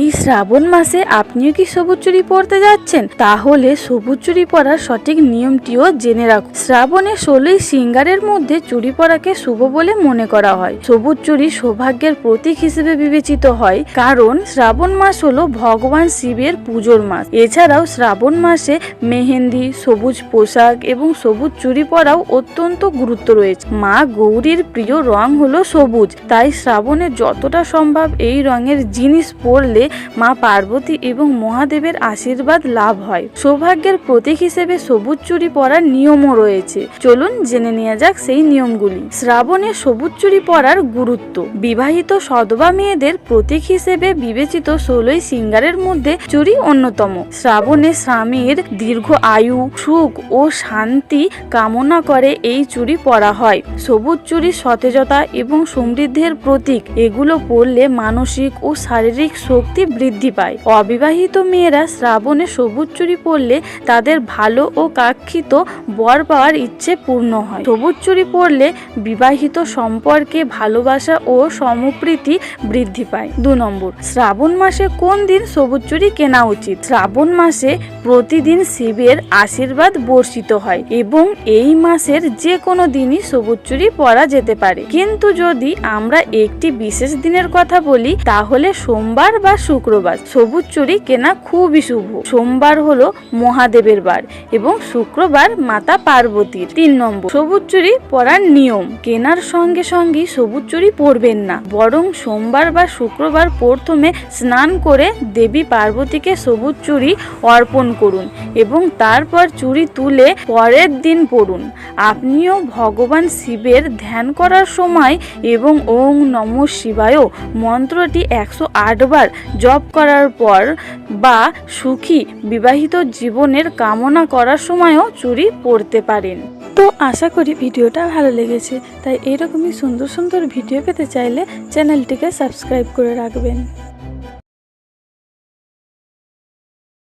এই শ্রাবণ মাসে আপনিও কি সবুজ চুরি পরতে যাচ্ছেন? তাহলে সবুজ চুরি পরার সঠিক নিয়মটিও জেনে রাখুন। শ্রাবণে ষোলোই সিঙ্গারের মধ্যে চুরি পরাকে শুভ বলে মনে করা হয়। সবুজ চুরি সৌভাগ্যের প্রতীক হিসেবে বিবেচিত হয়, কারণ শ্রাবণ মাস হলো ভগবান শিবের পুজোর মাস। এছাড়াও শ্রাবণ মাসে মেহেন্দি, সবুজ পোশাক এবং সবুজ চুরি পরাও অত্যন্ত গুরুত্ব রয়েছে। মা গৌরীর প্রিয় রং হলো সবুজ, তাই শ্রাবণে যতটা সম্ভব এই রঙের জিনিস পরলে মা পার্বতী এবং মহাদেবের আশীর্বাদ লাভ হয়। সৌভাগ্যের প্রতীক হিসেবে সবুজ চুরি পরার নিয়মও রয়েছে। চলুন জেনে নেওয়া যাক সেই নিয়মগুলি। শ্রাবণে সবুজ চুরি পরার গুরুত্ব। বিবাহিত সদবা মেয়েদের প্রতীক হিসেবে বিবেচিত ষোলোই সিঙ্গারের মধ্যে চুরি অন্যতম। শ্রাবণে স্বামীর দীর্ঘ আয়ু, সুখ ও শান্তি কামনা করে এই চুরি পরা হয়। সবুজ চুড়ি সতেজতা এবং সমৃদ্ধির প্রতীক। এগুলো পরলে মানসিক ও শারীরিক শক্তি বৃদ্ধি পায়। অবিবাহিত মেয়েরা শ্রাবণে সবুজ চুরি পরলে তাদের ভালো ও কাঙ্ক্ষিত বর পাওয়ার ইচ্ছে পূর্ণ হয়। সবুজ চুরি পরলে বিবাহিত সম্পর্কে ভালোবাসা ও সমপ্রীতি বৃদ্ধি পায়। দু নম্বর, শ্রাবণ মাসে কোন দিন সবুজ চুরি কেনা উচিত? শ্রাবণ মাসে প্রতিদিন শিবের আশীর্বাদ বর্ষিত হয় এবং এই মাসের যে কোনো দিনই সবুজ চুরি পরা যেতে পারে। কিন্তু যদি আমরা একটি বিশেষ দিনের কথা বলি, তাহলে সোমবার বা শুক্রবার। সবুজ চুড়ি কেনা খুবই শুভ। সোমবার হলো মহাদেবের বার এবং শুক্রবার মাতা পার্বতীর তিন নম্বর। সবুজ চুড়ি পরার নিয়ম, কেনার সঙ্গে সঙ্গে সবুজ চুড়ি পরবেন না। বরং সোমবার বা শুক্রবার প্রথমে স্নান করে দেবী পার্বতীকে সবুজ চুরি অর্পণ করুন এবং তারপর চুড়ি তুলে পরের দিন পড়ুন। আপনিও ভগবান শিবের ধ্যান করার সময় এবং ওং নম শিবায় মন্ত্রটি একশো আট বার জপ করার পর বা সুখী বিবাহিত জীবনের কামনা করার সময়ও চুরি পড়তে পারেন। তো আশা করি ভিডিওটা ভালো লেগেছে, তাই এরকমই সুন্দর সুন্দর ভিডিও পেতে চাইলে চ্যানেলটিকে সাবস্ক্রাইব করে রাখবেন।